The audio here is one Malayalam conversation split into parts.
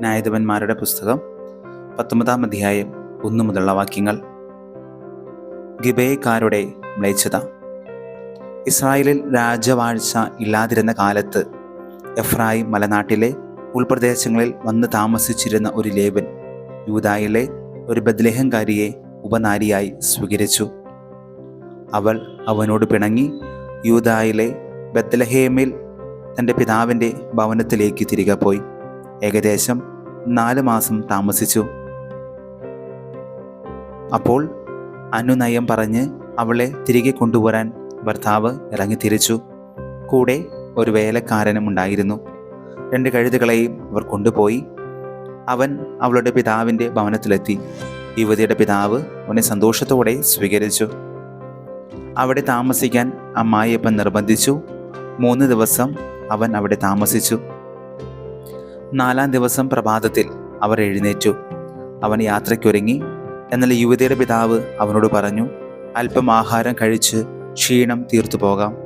ന്യായാധിപന്മാരുടെ പുസ്തകം പത്തൊമ്പതാം അധ്യായം ഒന്നു മുതലുള്ള വാക്യങ്ങൾ. ഗിബേക്കാരുടെ മ്ലേച്ഛത. ഇസ്രായേലിൽ രാജവാഴ്ച ഇല്ലാതിരുന്ന കാലത്ത് എഫ്രായിം മലനാട്ടിലെ ഉൾപ്രദേശങ്ങളിൽ വന്ന് താമസിച്ചിരുന്ന ഒരു ലേവൻ യൂതായിലെ ഒരു ബദ്ലേഹംകാരിയെ ഉപനാരിയായി സ്വീകരിച്ചു. അവൾ അവനോട് പിണങ്ങി യൂതായിലെ ബദ്ലഹേമിൽ തന്റെ പിതാവിന്റെ ഭവനത്തിലേക്ക് തിരികെ പോയി. ഏകദേശം നാല് മാസം താമസിച്ചു. അപ്പോൾ അനുനയം പറഞ്ഞ് അവളെ തിരികെ കൊണ്ടുവരാൻ ഭർത്താവ് ഇറങ്ങി തിരിച്ചു. കൂടെ ഒരു വേലക്കാരനും ഉണ്ടായിരുന്നു. രണ്ട് കഴുതുകളെയും അവർ കൊണ്ടുപോയി. അവൻ അവളുടെ പിതാവിന്റെ ഭവനത്തിലെത്തി. യുവതിയുടെ പിതാവ് അവനെ സന്തോഷത്തോടെ സ്വീകരിച്ചു. അവിടെ താമസിക്കാൻ അമ്മായിയപ്പൻ നിർബന്ധിച്ചു. മൂന്ന് ദിവസം അവൻ അവിടെ താമസിച്ചു. നാലാം ദിവസം പ്രഭാതത്തിൽ അവർ എഴുന്നേറ്റു. അവൻ യാത്രയ്ക്കൊരുങ്ങി. എന്നാൽ യുവതിയുടെ പിതാവ് അവനോട് പറഞ്ഞു അല്പം ആഹാരം കഴിച്ച് ക്ഷീണം തീർത്തു പോകാം.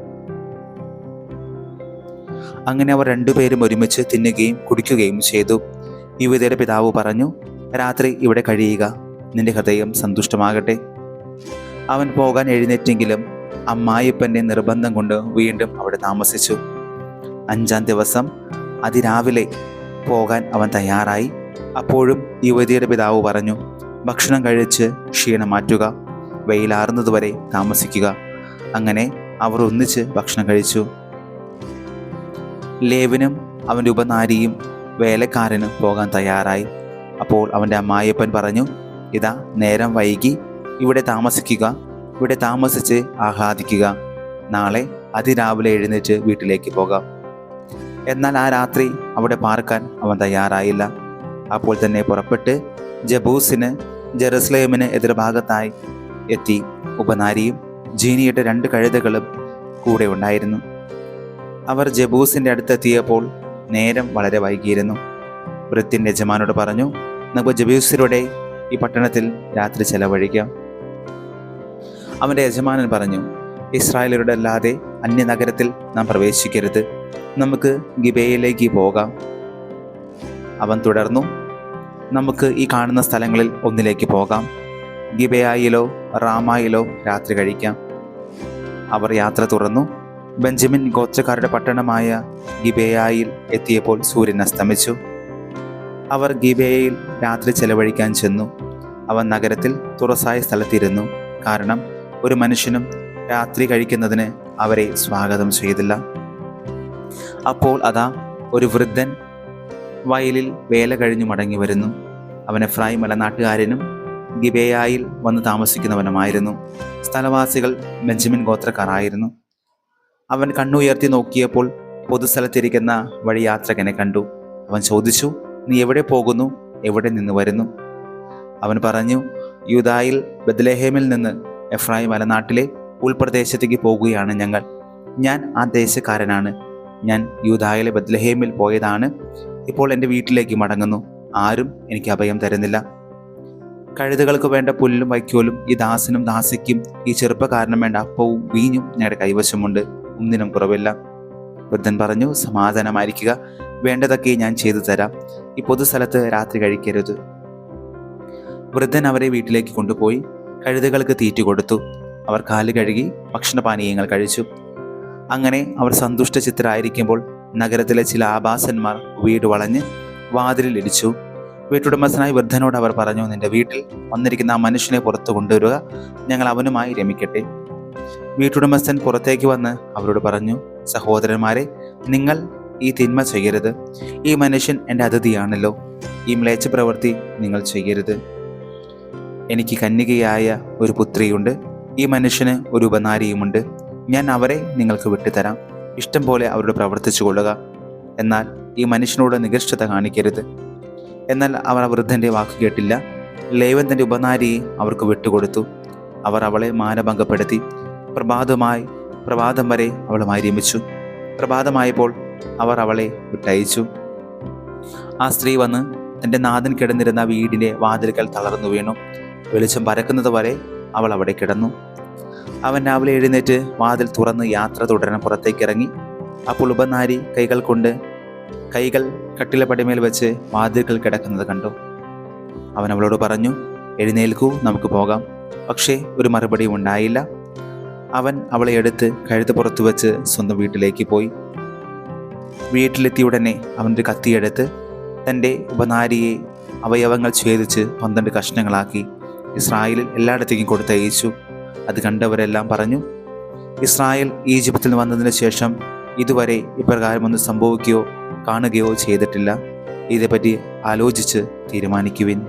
അങ്ങനെ അവർ രണ്ടുപേരും ഒരുമിച്ച് തിന്നുകയും കുടിക്കുകയും ചെയ്തു. യുവതിയുടെ പിതാവ് പറഞ്ഞു രാത്രി ഇവിടെ കഴിയുക. നിന്റെ ഹൃദയം സന്തുഷ്ടമാകട്ടെ. അവൻ പോകാൻ എഴുന്നേറ്റെങ്കിലും അമ്മായിപ്പന്റെ നിർബന്ധം കൊണ്ട് വീണ്ടും അവിടെ താമസിച്ചു. അഞ്ചാം ദിവസം അതിരാവിലെ പോകാൻ അവൻ തയ്യാറായി. അപ്പോഴും യുവതിയുടെ പിതാവ് പറഞ്ഞു ഭക്ഷണം കഴിച്ച് ക്ഷീണം മാറ്റുക. വെയിലാറുന്നതുവരെ താമസിക്കുക. അങ്ങനെ അവർ ഒന്നിച്ച് ഭക്ഷണം കഴിച്ചു. ലേവനും അവന്റെ ഉപനാരിയും വേലക്കാരനും പോകാൻ തയ്യാറായി. അപ്പോൾ അവന്റെ അമ്മായിയപ്പൻ പറഞ്ഞു ഇതാ നേരം വൈകി. ഇവിടെ താമസിക്കുക. ഇവിടെ താമസിച്ച് ആഹ്ലാദിക്കുക. നാളെ അതിരാവിലെ എഴുന്നേറ്റ് വീട്ടിലേക്ക് പോകാം. എന്നാൽ ആ രാത്രി അവിടെ പാർക്കാൻ അവൻ തയ്യാറായില്ല. അപ്പോൾ തന്നെ പുറപ്പെട്ട് ജബൂസിന് ജെറുസലേമിന് എതിർഭാഗത്തായി എത്തി ഉപനാരിയും ജീനിയുടെ രണ്ട് കഴുതകളും കൂടെ ഉണ്ടായിരുന്നു. അവർ ജബൂസിന്റെ അടുത്തെത്തിയപ്പോൾ നേരം വളരെ വൈകിയിരുന്നു. വൃത്തിന്റെ യജമാനോട് പറഞ്ഞു നമുക്ക് ജബൂസിലൂടെ ഈ പട്ടണത്തിൽ രാത്രി ചെലവഴിക്കാം. അവന്റെ യജമാനൻ പറഞ്ഞു ഇസ്രായേലരുടെ അല്ലാതെ അന്യ നഗരത്തിൽ നാം പ്രവേശിക്കരുത്. നമുക്ക് ഗിബയിലേക്ക് പോകാം. അവൻ തുടർന്നു നമുക്ക് ഈ കാണുന്ന സ്ഥലങ്ങളിൽ ഒന്നിലേക്ക് പോകാം. ഗിബയായിലോ റാമായിലോ രാത്രി കഴിക്കാം. അവർ യാത്ര തുറന്നു. ബെഞ്ചമിൻ ഗോച്ചക്കാരുടെ പട്ടണമായ ഗിബയായിൽ എത്തിയപ്പോൾ സൂര്യൻ അസ്തമിച്ചു. അവർ ഗിബയയിൽ രാത്രി ചെലവഴിക്കാൻ ചെന്നു. അവൻ നഗരത്തിൽ തുറസായ സ്ഥലത്തിരുന്നു. കാരണം ഒരു മനുഷ്യനും രാത്രി കഴിക്കുന്നതിന് അവരെ സ്വാഗതം ചെയ്തില്ല. അപ്പോൾ അതാ ഒരു വൃദ്ധൻ വയലിൽ വേല കഴിഞ്ഞു മടങ്ങി വരുന്നു. അവൻ എഫ്രായി മലനാട്ടുകാരനും ഗിബേയായിൽ വന്ന് താമസിക്കുന്നവനുമായിരുന്നു. സ്ഥലവാസികൾ ബെഞ്ചമിൻ ഗോത്രക്കാരായിരുന്നു. അവൻ കണ്ണുയർത്തി നോക്കിയപ്പോൾ പൊതുസ്ഥലത്തിരിക്കുന്ന വഴിയാത്രകനെ കണ്ടു. അവൻ ചോദിച്ചു നീ എവിടെ പോകുന്നു? എവിടെ നിന്ന് വരുന്നു? അവൻ പറഞ്ഞു യൂതായിൽ ബദ്ലേഹേമിൽ നിന്ന് എഫ്രായി മലനാട്ടിലെ ഉൾപ്രദേശത്തേക്ക് പോകുകയാണ് ഞങ്ങൾ. ഞാൻ ആ ദേശക്കാരനാണ്. ഞാൻ യൂതായിലെ ബദ്ലഹേമിൽ പോയതാണ്. ഇപ്പോൾ എന്റെ വീട്ടിലേക്ക് മടങ്ങുന്നു. ആരും എനിക്ക് അഭയം തരുന്നില്ല. കഴുതകൾക്ക് വേണ്ട പുല്ലും വൈക്കോലും ഈ ദാസനും ദാസിക്കും ഈ ചെറുപ്പക്കാരനും വേണ്ട അപ്പവും വീഞ്ഞും ഞങ്ങളുടെ കൈവശമുണ്ട്. ഒന്നിനും കുറവില്ല. വൃദ്ധൻ പറഞ്ഞു സമാധാനമായിരിക്കുക. വേണ്ടതൊക്കെ ഞാൻ ചെയ്തു തരാം. ഈ പൊതുസ്ഥലത്ത് രാത്രി കഴിക്കരുത്. വൃദ്ധൻ അവരെ വീട്ടിലേക്ക് കൊണ്ടുപോയി. കഴുതകൾക്ക് തീറ്റ കൊടുത്തു. അവർ കാൽ കഴുകി ഭക്ഷണപാനീയങ്ങൾ കഴിച്ചു. അങ്ങനെ അവർ സന്തുഷ്ട ചിത്തരായിരിക്കുമ്പോൾ നഗരത്തിലെ ചില ആഭാസന്മാർ വീട് വളഞ്ഞ് വാതിലിൽ ഇടിച്ചു. വീട്ടുടമസ്ഥനായ വൃദ്ധനോട് അവർ പറഞ്ഞു നിന്റെ വീട്ടിൽ വന്നിരിക്കുന്ന ആ മനുഷ്യനെ പുറത്തു കൊണ്ടുവരിക ഞങ്ങൾ അവനുമായി രമിക്കട്ടെ. വീട്ടുടമസ്ഥൻ പുറത്തേക്ക് വന്ന് അവരോട് പറഞ്ഞു സഹോദരന്മാരെ നിങ്ങൾ ഈ തിന്മ ചെയ്യരുത്. ഈ മനുഷ്യൻ എന്റെ അതിഥിയാണല്ലോ. ഈ മ്ലേച്ഛ പ്രവൃത്തി നിങ്ങൾ ചെയ്യരുത്. എനിക്ക് കന്യകയായ ഒരു പുത്രിയുണ്ട്. ഈ മനുഷ്യന് ഒരു ഉപനാരിയുമുണ്ട്. ഞാൻ അവരെ നിങ്ങൾക്ക് വിട്ടുതരാം. ഇഷ്ടം പോലെ അവരോട് പ്രവർത്തിച്ചു കൊള്ളുക. എന്നാൽ ഈ മനുഷ്യനോട് നികർഷ്ടത കാണിക്കരുത്. എന്നാൽ അവർ വൃദ്ധന്റെ വാക്ക് കേട്ടില്ല. ലേവൻ തന്റെ ഉപനാരിയെ അവർക്ക് വിട്ടുകൊടുത്തു. അവർ അവളെ മാനഭംഗപ്പെടുത്തി. പ്രഭാതമായി പ്രഭാതം വരെ അവൾ മാരിമിച്ചു പ്രഭാതമായപ്പോൾ അവർ അവളെ വിട്ടയച്ചു. ആ സ്ത്രീ വന്ന് തന്റെ നാഥൻ കിടന്നിരുന്ന വീടിന്റെ വാതിലുകൾ തളർന്നു വീണു. വെളിച്ചം പരക്കുന്നത് വരെ അവൾ അവിടെ കിടന്നു. അവൻ രാവിലെ എഴുന്നേറ്റ് വാതിൽ തുറന്ന് യാത്ര തുടരാൻ പുറത്തേക്ക് ഇറങ്ങി. അപ്പോൾ ഉപനാരി കൈകൾ കൊണ്ട് കൈകൾ കട്ടിലെ പടിമേൽ വെച്ച് വാതിൽകൾ കിടക്കുന്നത് കണ്ടു. അവൻ അവളോട് പറഞ്ഞു എഴുന്നേൽക്കൂ നമുക്ക് പോകാം. പക്ഷേ ഒരു മറുപടിയും ഉണ്ടായില്ല. അവൻ അവളെ എടുത്ത് കഴുത്ത് പുറത്തു വെച്ച് സ്വന്തം വീട്ടിലേക്ക് പോയി. വീട്ടിലെത്തിയ ഉടനെ അവന്റെ കത്തിയെടുത്ത് തന്റെ ഉപനാരിയെ അവയവങ്ങൾ ഛേദിച്ച് പന്ത്രണ്ട് കഷ്ണങ്ങളാക്കി ഇസ്രായേലിൽ എല്ലായിടത്തേക്കും കൊടുത്തയച്ചു. അത് കണ്ടവരെല്ലാം പറഞ്ഞു ഇസ്രായേൽ ഈജിപ്തിൽ വന്നതിന് ശേഷം ഇതുവരെ ഇപ്രകാരമൊന്നും സംഭവിക്കുകയോ കാണുകയോ ചെയ്തിട്ടില്ല. ഇതേപ്പറ്റി ആലോചിച്ച് തീരുമാനിക്കുവിൻ.